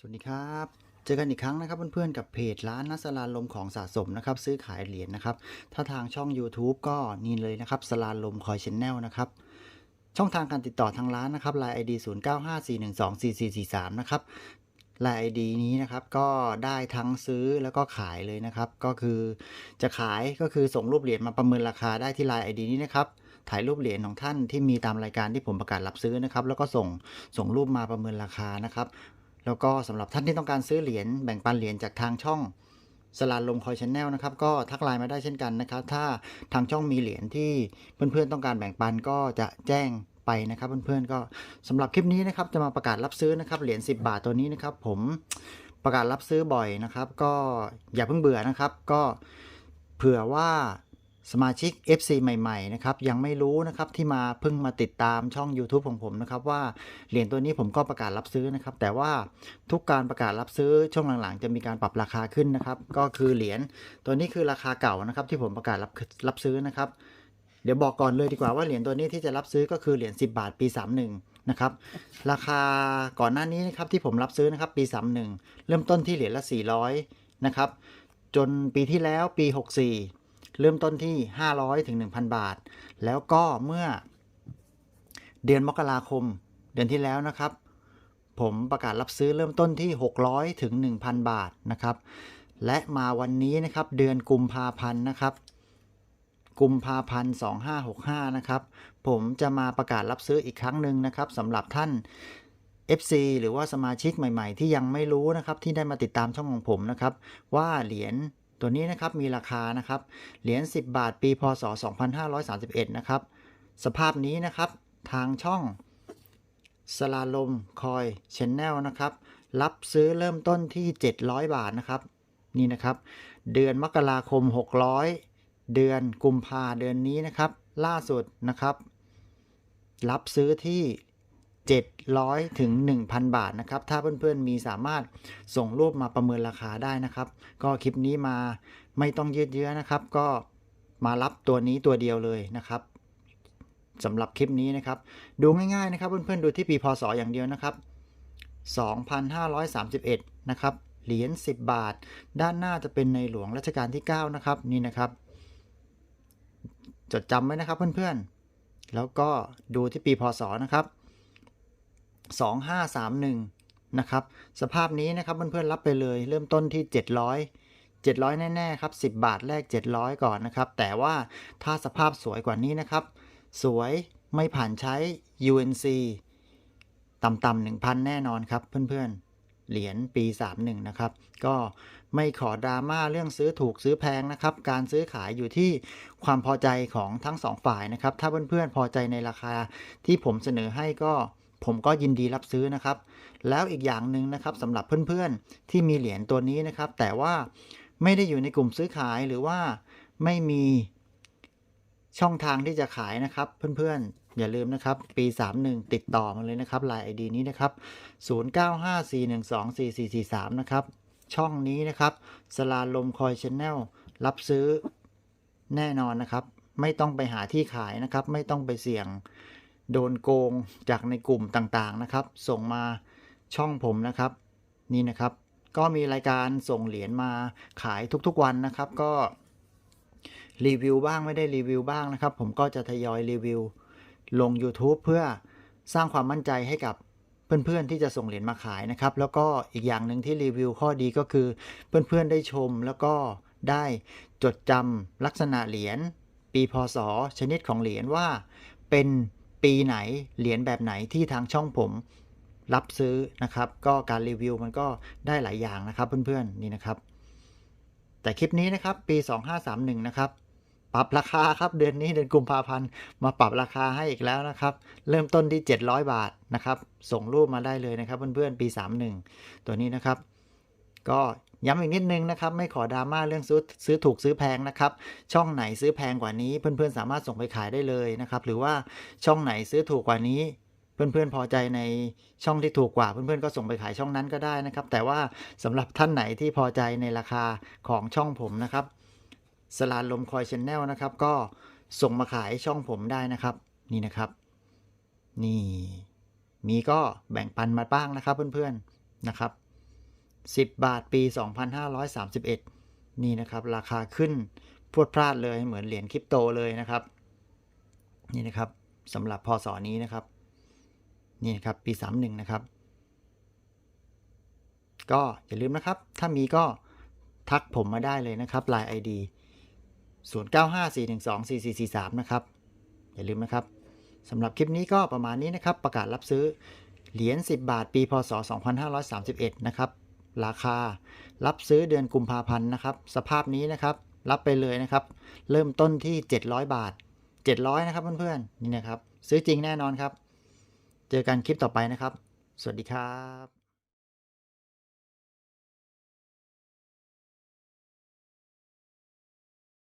สวัสดีครับ เจอกันอีกครั้งนะครับเพื่อนๆกับเพจร้านนัสลานลมของสะสมนะครับซื้อขายเหรียญนะครับ ถ้าทางช่อง YouTube ก็นี่เลยนะครับสลานลมคอยชแนลนะครับช่องทางการติดต่อทางร้านนะครับ Line ID 0954124443นะครับ Line ID นี้นะครับก็ได้ทั้งซื้อแล้วก็ขายเลยนะครับ ก็คือจะขายก็คือส่งรูปเหรียญมาประเมินราคาได้ที่ Line ID นี้นะครับถ่ายรูปเหรียญของท่านที่มีตามรายการที่ผมประกาศรับซื้อนะครับ แล้วก็ส่งส่งรูปมาประเมินราคานะครับ แล้วก็สำหรับท่านที่ต้องการซื้อเหรียญแบ่งปันเหรียญจากทางช่องสลานลมคอยชแนลนะครับก็ทักไลน์มาได้เช่นกันนะครับ ถ้าทางช่องมีเหรียญที่เพื่อนๆต้องการแบ่งปันก็จะแจ้งไปนะครับเพื่อนๆก็สำหรับคลิปนี้นะครับจะมาประกาศรับซื้อนะครับเหรียญ10 บาทตัวนี้นะครับ ผมประกาศรับซื้อบ่อยนะครับ ก็อย่าเพิ่งเบื่อนะครับ ก็เผื่อว่า สมาชิก FC ใหม่ๆนะครับยังไม่รู้นะครับที่มาเพิ่งมาติดตามช่อง YouTube ของผมนะครับว่าเหรียญตัวนี้ผมก็ประกาศรับซื้อนะครับแต่ว่าทุกการประกาศรับซื้อช่วงหลังๆ จะมีการปรับราคาขึ้นนะครับก็คือเหรียญตัวนี้คือราคาเก่านะครับที่ผมประกาศรับรับซื้อนะครับเดี๋ยวบอกก่อนเลยดีกว่าว่าเหรียญตัวนี้ที่จะรับซื้อก็คือเหรียญ10 บาทปี 31นะครับราคาก่อนหน้านี้นะครับที่ผมรับซื้อนะครับปี 31 เริ่มต้นที่เหรียญละ 400นะครับจนปีที่แล้วปี 64 เริ่มต้นที่ 500ถึง1,000 บาท แล้วก็เมื่อเดือนมกราคมเดือนที่แล้วนะครับ ผมประกาศรับซื้อเริ่มต้นที่ 600ถึง1,000 บาทนะครับ และมาวันนี้นะครับเดือนกุมภาพันธ์นะครับกุมภาพันธ์2565 นะครับ ผมจะมาประกาศรับซื้ออีกครั้งหนึ่งนะครับสำหรับท่าน FC หรือว่าสมาชิกใหม่ ๆ ที่ยังไม่รู้นะครับ ที่ได้มาติดตามช่องของผมนะครับ ว่าเหรียญ ตัวนี้นะครับมีราคานะครับเหรียญ10 บาทปีพศ 2531 นะครับ สภาพนี้นะครับทางช่องสลาลมคอยชแนลนะครับ รับซื้อเริ่มต้นที่ 700 บาทนะครับ นี่นะครับ เดือนมกราคม 600 เดือนกุมภาเดือนนี้นะครับ ล่าสุดนะครับ รับซื้อที่ 700 ถึง 1,000 บาทนะครับ ถ้าเพื่อนๆมีสามารถส่งรูปมาประเมินราคาได้นะครับ ก็คลิปนี้มาไม่ต้องยืดเยื้อนะครับ ก็มารับตัวนี้ตัวเดียวเลยนะครับสำหรับคลิปนี้นะครับ ดูง่ายๆนะครับเพื่อนๆดูที่ปีพศอย่างเดียวนะครับ 2,531 นะครับ เหรียญ10 บาท ด้านหน้าจะเป็นในหลวงรัชกาลที่ 9 นะครับ นี่นะครับ จดจำไว้นะครับเพื่อนๆ แล้วก็ดูที่ปีพศนะครับ 2531 นะครับ สภาพนี้นะครับเพื่อนๆรับไปเลยเริ่มต้นที่ 700 700 แน่ ๆ ครับ 10 บาทแรก 700 ก่อนนะครับ แต่ว่าถ้าสภาพสวยกว่านี้นะครับ สวยไม่ผ่านใช้ UNC ต่ำๆ1,000 แน่นอนครับ เพื่อนๆ เหรียญปี 31 นะครับ ก็ไม่ขอดราม่าเรื่องซื้อถูกซื้อแพงนะครับ การซื้อขายอยู่ที่ความพอใจของทั้งสองฝ่ายนะครับ ถ้าเพื่อนๆพอใจในราคาที่ผมเสนอให้ก็ ผมก็ยินดีรับซื้อนะครับ แล้วอีกอย่างหนึ่งนะครับสำหรับเพื่อนๆที่มีเหรียญตัวนี้นะครับ แต่ว่าไม่ได้อยู่ในกลุ่มซื้อขายหรือว่าไม่มีช่องทางที่จะขายนะครับ เพื่อนๆ อย่าลืมนะครับ ปี 31 ติดต่อมาเลยนะครับ Line ID นี้นะครับ 0954124443 นะครับ ช่องนี้นะครับสลาลมคอยชแนลรับซื้อแน่นอนนะครับ ไม่ต้องไปหาที่ขายนะครับ ไม่ต้องไปเสี่ยง โดนโกงจากในกลุ่มต่างๆนะครับ ส่งมาช่องผมนะครับ นี่นะครับ ก็มีรายการส่งเหรียญมาขายทุกๆวันนะครับ ก็รีวิวบ้างไม่ได้รีวิวบ้างนะครับ ผมก็จะทยอยรีวิวลง YouTube เพื่อสร้างความมั่นใจให้กับเพื่อนๆที่จะส่งเหรียญมาขายนะครับ แล้วก็อีกอย่างหนึ่งที่รีวิวข้อดีก็คือ เพื่อนๆได้ชมแล้วก็ได้จดจำลักษณะเหรียญปีพศชนิดของเหรียญว่าเป็น ปีไหนเหรียญแบบไหนที่ทางช่องผมรับซื้อนะครับ ก็การรีวิวมันก็ได้หลายอย่างนะครับเพื่อนๆนี่นะครับ แต่คลิปนี้นะครับปี 2531 นะครับปรับราคาครับเดือนนี้เดือนกุมภาพันธ์มาปรับราคาให้อีกแล้วนะครับ เริ่มต้นที่ 700 บาทนะครับ ส่งรูปมาได้เลยนะครับเพื่อนๆปี 31 ตัวนี้นะครับ ก็ ย้ำอีกนิดนึงนะครับ ไม่ขอดราม่าเรื่องซื้อซื้อถูกซื้อแพงนะครับ ช่องไหนซื้อแพงกว่านี้ เพื่อนๆสามารถส่งไปขายได้เลยนะครับ หรือว่าช่องไหนซื้อถูกกว่านี้ เพื่อนๆพอใจในช่องที่ถูกกว่า เพื่อนๆก็ส่งไปขายช่องนั้นก็ได้นะครับ แต่ว่าสำหรับท่านไหนที่พอใจในราคาของช่องผมนะครับสลาลมคอยชแนลนะครับ ก็ส่งมาขายช่องผมได้นะครับ นี่นะครับ นี่ มีก็แบ่งปันมาบ้างนะครับ เพื่อนๆนะครับ 10 บาทปี 2531 นี่นะครับ ราคาขึ้นพรวดพลาดเลยเหมือนเหรียญคริปโตเลยนะครับ นี่นะครับสำหรับพศนี้นะครับ นี่นะครับปี 31 นะครับ ก็อย่าลืมนะครับ ถ้ามีก็ทักผมมาได้เลยนะครับ Line ID 0954124443 นะครับ อย่าลืมนะครับสำหรับคลิปนี้ก็ประมาณนี้นะครับ ประกาศรับซื้อเหรียญ 10 บาท ปี พศ 2531 นะครับ ราคา รับซื้อเดือนกุมภาพันธ์นะครับ สภาพนี้นะครับ รับไปเลยนะครับ เริ่มต้นที่ 700 บาท 700 นะครับเพื่อนๆนี่นะครับ ซื้อจริงแน่นอนครับ เจอกันคลิปต่อไปนะครับ สวัสดีครับ